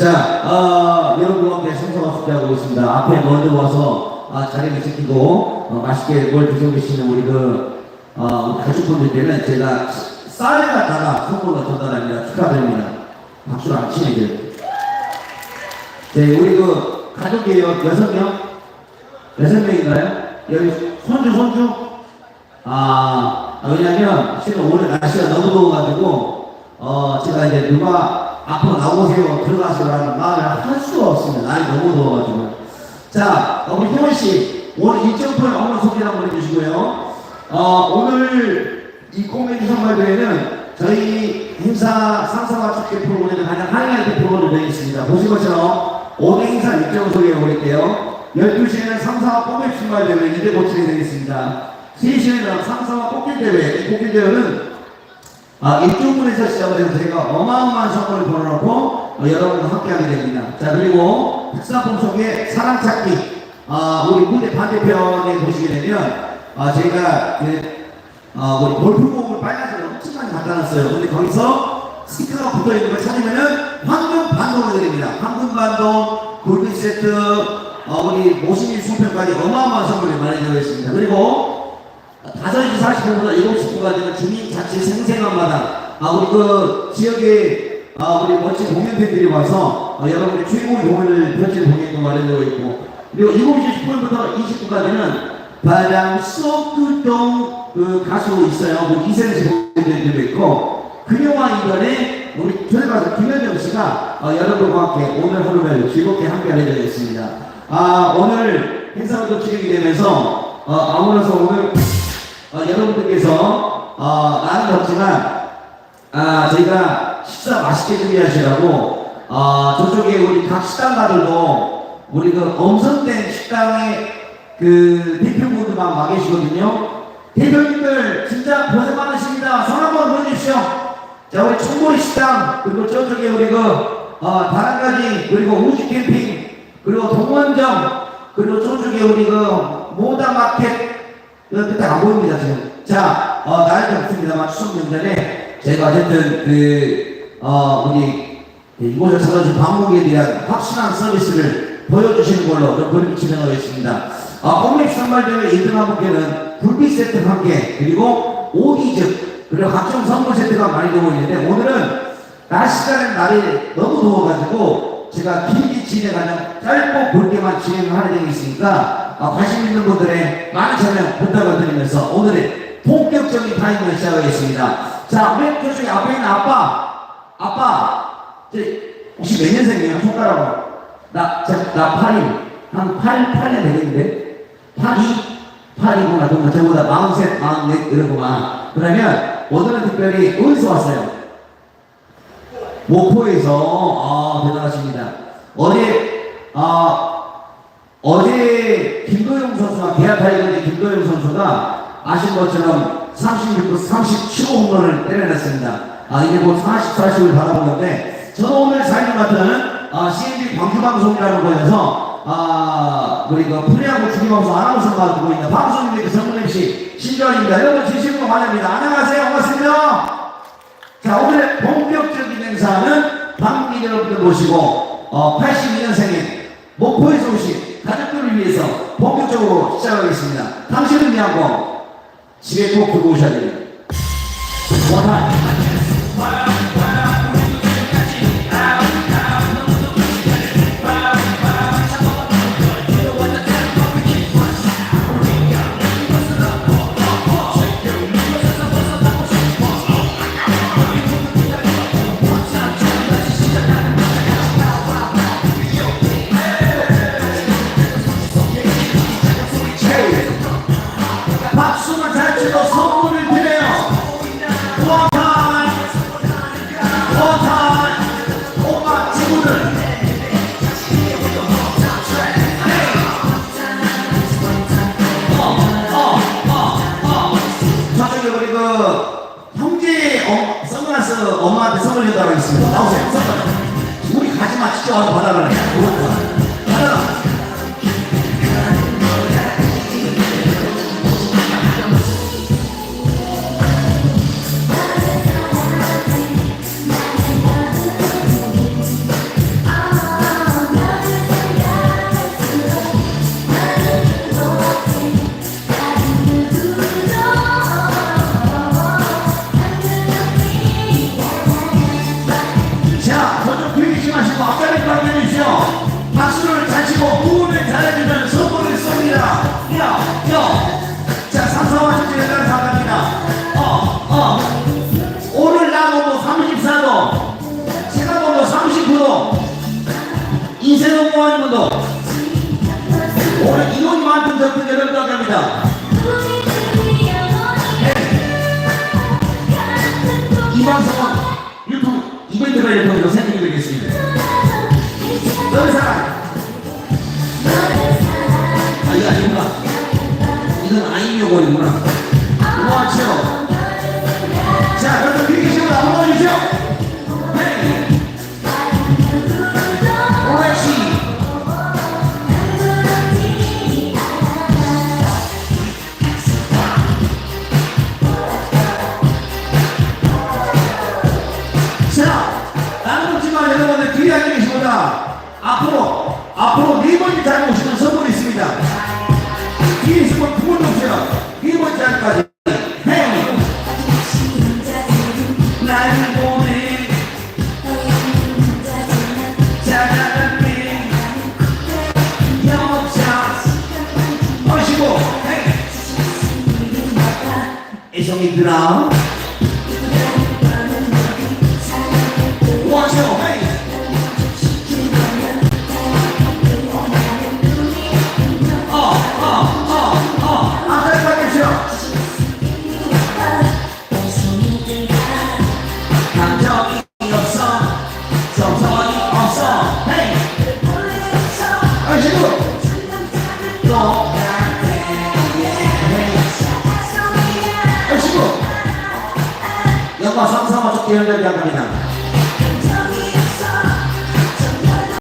자, 어, 여러분과 함께 성사와 숙제하고 있습니다. 앞에 먼저 와서 아, 자리를 지키고 어, 맛있게 뭘 드시고 계시는 우리 그 어, 가족분들께는 제가 쌀을 갖다가 선물로 전달합니다. 축하드립니다. 박수를 안 치면 돼요. 네, 우리 그 가족이에요. 여섯 명? 여섯 명인가요? 여기 손주, 손주? 아, 아, 왜냐면 지금 오늘 날씨가 너무 더워가지고 어 제가 이제 누가 앞으로 나오세요 들어가시라는 말을 할 수가 없습니다. 날이 너무 더워가지고 자 어, 우리 태원 씨 오늘 일정표를 한번 소개 한번 해주시고요. 어 오늘 이 코미디 선발대회는 저희 행사 상사와 축제 프로그램의 가장 하이라이트 프로그램이 되겠습니다. 보신 것처럼 오늘 행사 일정을 소개해 드릴게요. 12시에는 상사와 꼬맥 선발대회 이대 고치게 되겠습니다. 3시에는 상사와 꽃길대회, 이 꽃길대회는 아, 입주문에서 시작을 해서 저희가 어마어마한 선물을 걸어놓고 어, 여러분과 함께하게 됩니다. 자, 그리고 특사품 속에 사랑찾기, 아, 우리 무대 반대편에 보시게 되면, 아, 저희가 그, 아, 우리 골프공을 빨간색으로 엄청 많이 갖다 놨어요. 근데 거기서 스티커가 붙어 있는 걸 찾으면은 황금 반동을 드립니다. 황금 반동, 골든 세트, 어, 우리 모시민 수표까지 어마어마한 선물이 많이 들어있습니다. 그리고 5시 40분부터 7시 분까지는 주민자치 생생한 마당, 아, 우리 그 지역에, 아, 우리 멋진 공연팬들이 와서, 어, 여러분의 최고의 공연을 펼칠 공연도 마련되어 있고, 그리고 7시 10분부터 20분까지는 바람 쏙그동 그 가수 있어요. 뭐 이세정 공연들도 있고, 그녀와 이번에 우리 저희가 김현정 씨가 어, 여러분과 함께 오늘 하루를 즐겁게 함께 해드리겠습니다. 아, 오늘 행사도 진행이 되면서, 어, 아무래도 오늘 어, 여러분들께서 어, 나는 덥지만 아, 저희가 식사 맛있게 준비하시라고 어, 저쪽에 우리 각 식당가들도 우리 그 엄선된 식당의 그 대표분들만 와 계시거든요. 대표님들 진짜 고생 많으십니다. 손 한번 보여주십시오. 자 우리 충무리 식당 그리고 저쪽에 우리 그 어, 다랑가지 그리고 우주 캠핑 그리고 동원점 그리고 저쪽에 우리 그 모다 마켓 이거 끝에 안 보입니다, 지금. 자, 어, 나이도 없습니다만 추석 명절에 저희가 어쨌든 그, 어, 우리 이곳을 찾아준 방문객에 대한 확실한 서비스를 보여주시는 걸로 좀 그렇게 진행하겠습니다. 어, 공립 선발대회 1등한 분께는 굴비 세트 한 개, 그리고 오기즙, 그리고 각종 선물 세트가 많이 들어오 있는데 오늘은 날씨가 날이 너무 더워가지고 제가 길게 진행하는 짧고 굵게만 진행을 하는 게 있으니까 어, 관심 있는 분들의 많은 참여 부탁을 드리면서 오늘의 본격적인 타임을 시작하겠습니다. 자, 맨 저쪽에 앞에 있는 아빠, 아빠, 혹시 몇 년생이에요? 손가락으로. 나, 저, 나 8일. 한 8, 8년 되겠는데? 82? 8이구나. 정말 저보다 43, 44 이러구만. 그러면 오늘은 특별히 어디서 왔어요? 목포에서 아 대단하십니다. 어제 아 어제 김도영 선수가 계약 타이거의 김도영 선수가 아신 것처럼 36분 37호 홈런을 때려냈습니다. 아 이제 곧 40, 40을 바라보는데 저는 오늘 사인 맡은 아, CNB 광주방송이라는 거에서 아 우리 그 프리하고 중계방송 아나운서가 두고 있는 방송국의 정문 MC 신조입니다. 여러분 진심으로 환영합니다. 안녕하세요. 반갑습니다. 자, 오늘의 본격적인 행사는 방민 여러분들 모시고, 어, 82년생인 목포에서 오신 본격적으로 시작하겠습니다. 당신을 위한 거, 집에 꼭 두고 오셔야 됩니다. 준다고 있습니다. 나오세요. 우리 가지마 직접 와서. 받아라. 이모님한테 접근 여러분 갑니다. 이 방송은 유튜브 이벤트가 예정으로 생기게 되겠습니다. 너의 사랑. 아, 이거 아니구나. 이건 아이묘골이구나. 고맙죠. 자, 그럼 비키시고 한번 주시죠. 네 번째 자리 오시는 선물이 있습니다. 뒤에 있으면. 네 영업차 마시고 헤이. 애송이들아 영화 상상화 쪽 대연결 양갑니다